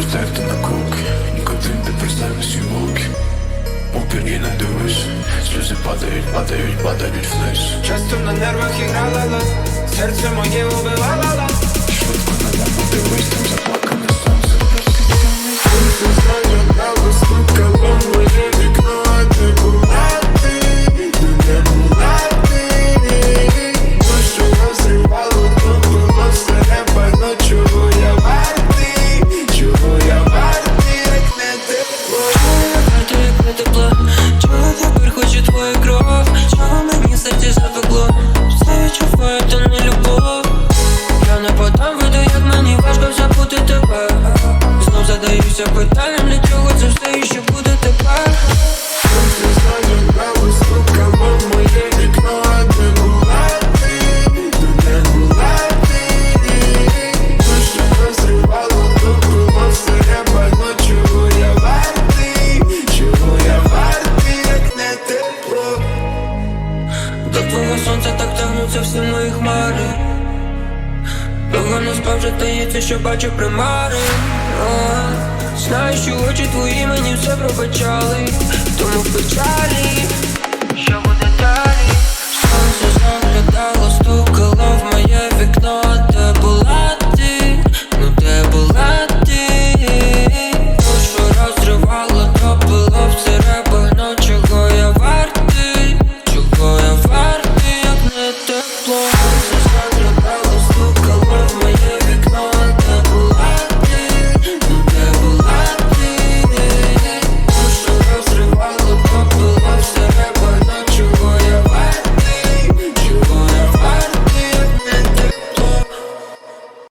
хочу стерти на коки, Нікотин ти представив свій луки і не дивись. Сльози падають, падають, падають вниз. Часто на нервах іграла лад Серце моє убивала я вартий, як не тепло До твого сонця так тягнуться всі мої хмари. Довго не спав вже таїться, що бачу примари. Знаю, що очі твої мені все пробачали, тому в печалі.